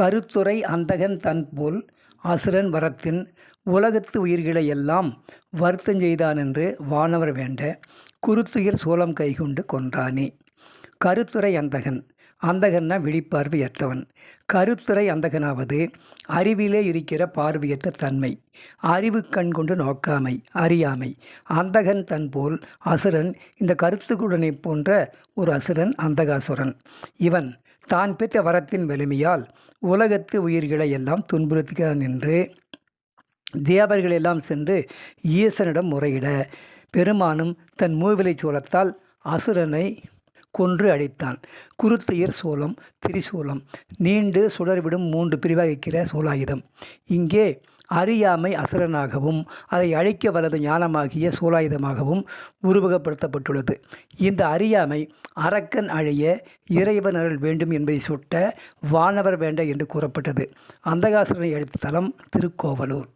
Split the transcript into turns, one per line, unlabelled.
கருத்துரை அந்தகன் தன்போல் அசுரன் வரத்தின் உலகத்து உயிர்களை எல்லாம் வருத்தம் செய்தான் என்று வானவர் வேண்ட குருத்துயிர் சோளம் கைகொண்டு கொன்றானே. கருத்துரை அந்தகன். அந்தகன்னா விழிப்பார்வையற்றவன் கருத்துரை அந்தகனாவது அறிவிலே இருக்கிற பார்வையற்ற தன்மை. அறிவு கண் கொண்டு நோக்காமை அறியாமை. அந்தகன் தன்போல் அசுரன் இந்த கருத்துக்குடனை போன்ற ஒரு அசுரன் அந்தகாசுரன். இவன் தான் பெற்ற வரத்தின் வலிமையால் உலகத்து உயிர்களை எல்லாம் துன்புறுத்துகிறான் என்று தேவர்களெல்லாம் சென்று ஈசனிடம் முறையிட. பெருமானும் தன் மூவிலை சோளத்தால் அசுரனை கொன்று அழித்தான் குருத்துயர் சோளம் திரிசூலம் நீண்டு சுடர்விடும் மூன்று பிரிவகிக்கிற சூலாயுதம். இங்கே அறியாமை அசுரனாகவும் அதை அழிக்க வல்லது ஞானமாகிய சூலாயுதமாகவும் உருவகப்படுத்தப்பட்டுள்ளது. இந்த அறியாமை அரக்கன் அழிய இறைவன் அருள் வேண்டும் என்பதை சுட்ட வானவர் வேண்ட என்று கூறப்பட்டது. அந்தகாசுரனை அழித்த தலம் திருக்கோவலூர்.